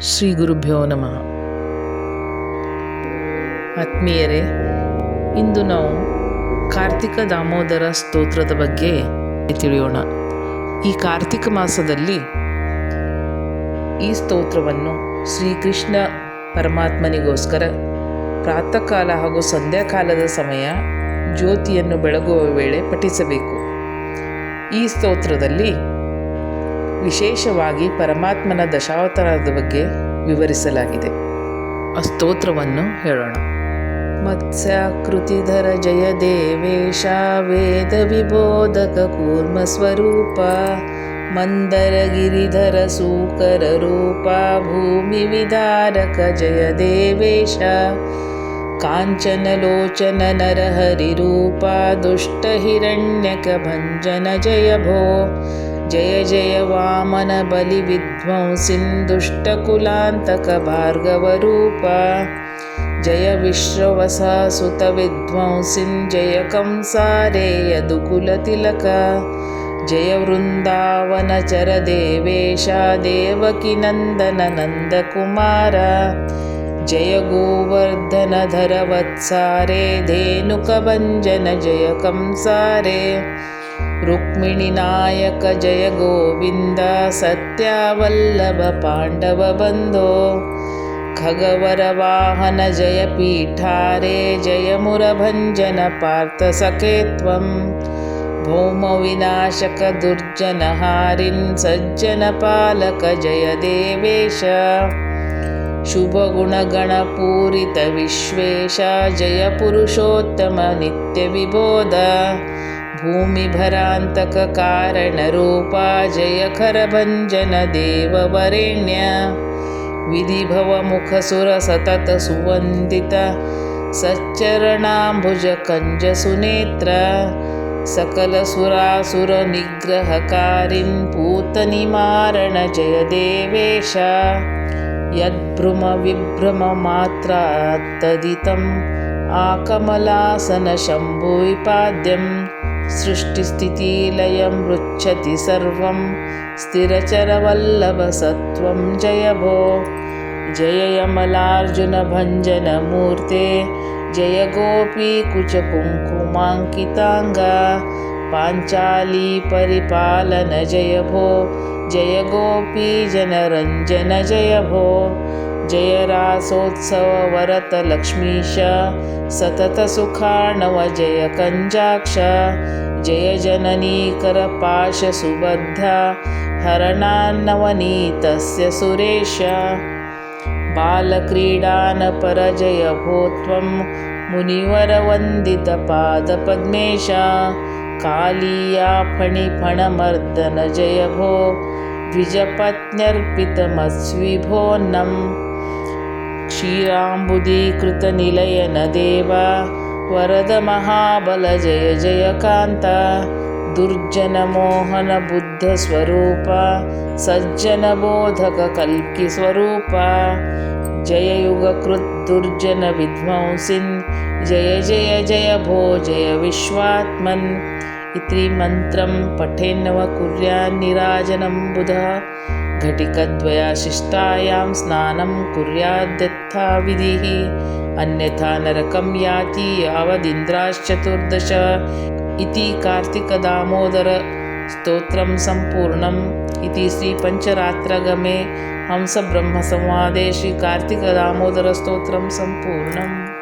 ಶ್ರೀ ಗುರುಭ್ಯೋ ನಮಃ. ಆತ್ಮೀಯರೇ, ಇಂದು ನಾವು ಕಾರ್ತಿಕ ದಾಮೋದರ ಸ್ತೋತ್ರದ ಬಗ್ಗೆ ತಿಳಿಯೋಣ. ಈ ಕಾರ್ತಿಕ ಮಾಸದಲ್ಲಿ ಈ ಸ್ತೋತ್ರವನ್ನು ಶ್ರೀಕೃಷ್ಣ ಪರಮಾತ್ಮನಿಗೋಸ್ಕರ ಪ್ರಾತಃ ಕಾಲ ಹಾಗೂ ಸಂಧ್ಯಾಕಾಲದ ಸಮಯ ಜ್ಯೋತಿಯನ್ನು ಬೆಳಗುವ ವೇಳೆ ಪಠಿಸಬೇಕು. ಈ ಸ್ತೋತ್ರದಲ್ಲಿ ವಿಶೇಷವಾಗಿ ಪರಮಾತ್ಮನ ದಶಾವತಾರದ ಬಗ್ಗೆ ವಿವರಿಸಲಾಗಿದೆ. ಆ ಸ್ತೋತ್ರವನ್ನು ಹೇಳೋಣ. ಮತ್ಸ್ಯಾಕೃತಿಧರ ಜಯ ದೇವೇಶ ವೇದ ವಿಬೋಧಕ ಕೂರ್ಮ ಸ್ವರೂಪ ಮಂದರಗಿರಿಧರ ಸೂಕರ ರೂಪ ಭೂಮಿ ವಿದಾರಕ ಜಯ ದೇವೇಶ ಕಾಂಚನಲೋಚನ ನರಹರಿರೂಪ ದುಷ್ಟ ಹಿರಣ್ಯಕ ಭಂಜನ ಜಯ ಭೋ जय जय वामन बलिविध्वंसिन् जय विश्ववसा जय कंसारे यदुकुलतिलक जय वृन्दावनचरदेवेशा देवेशा नन्दकुमार जय गोवर्धनधरवत्सारे धेनुकभञ्जन जय कंसारे। रुक्मिणीनायक जय गोविन्द सत्यावल्लभ पाण्डवबन्धो खगवरवाहन जय मुरभञ्जन पार्थसखे त्वं भौमविनाशक दुर्जनहारिन् सज्जनपालक जय देवेश शुभगुणगणपूरितविश्वेश जय जयपुरुषोत्तमनित्यविबोध भूमिभरान्तककारणरूपा जयखरभञ्जनदेववरेण्य विधिभवमुखसुरसतसुवन्दितसच्चरणाम्बुजकञ्जसुनेत्र सकलसुरासुरनिग्रहकारिन्पूतनिमारणजयदेवेश यद्भ्रमविभ्रममात्रा तदितम् आकमलासन आकमलासनशम्भुविपाद्यम् सृष्टिस्थितिलयं पृच्छति सर्वं। स्थिरचरवल्लभसत्वं जय भो। जयमलार्जुनभञ्जनमूर्ते जयगोपीकुचकुङ्कुमाङ्किताङ्गा पाञ्चाली परिपालनजय भो। जय गोपीजनरञ्जन जय भो। जय रासोत्सववरतलक्ष्मीश सततसुखाणव जय कञ्जाक्ष जय जननीकरपाशसुबद्धा हरणान्नवनीतस्य सुरेश। बालक्रीडानपरजय भो त्वं मुनिवरवन्दितपादपद्मेश कालीयाफणिफणमर्दन जय भो द्विजपत्न्यर्पितमस्विभोन्नम् क्षीराम्बुदीकृतनिलयनदेव वरद महाबल जय जयकान्त दुर्जनमोहनबुद्धस्वरूप सज्जनबोधककल्किस्वरूप। जययुगकृद्दुर्जनविध्वंसिन् जय जय जय भो जय विश्वात्मन्। इति मन्त्रं पठेन्नव कुर्यान्निराजनं बुधः घटिकद्वयाशिष्टायां स्नानं कुर्याद्यथा विधिः अन्यथा नरकं याति यावदिन्द्राश्चतुर्दश। इति कार्तिकदामोदरस्तोत्रं सम्पूर्णम् इति श्रीपञ्चरात्रगमे हंसब्रह्मसंवादे श्रीकार्तिकदामोदरस्तोत्रं सम्पूर्णम्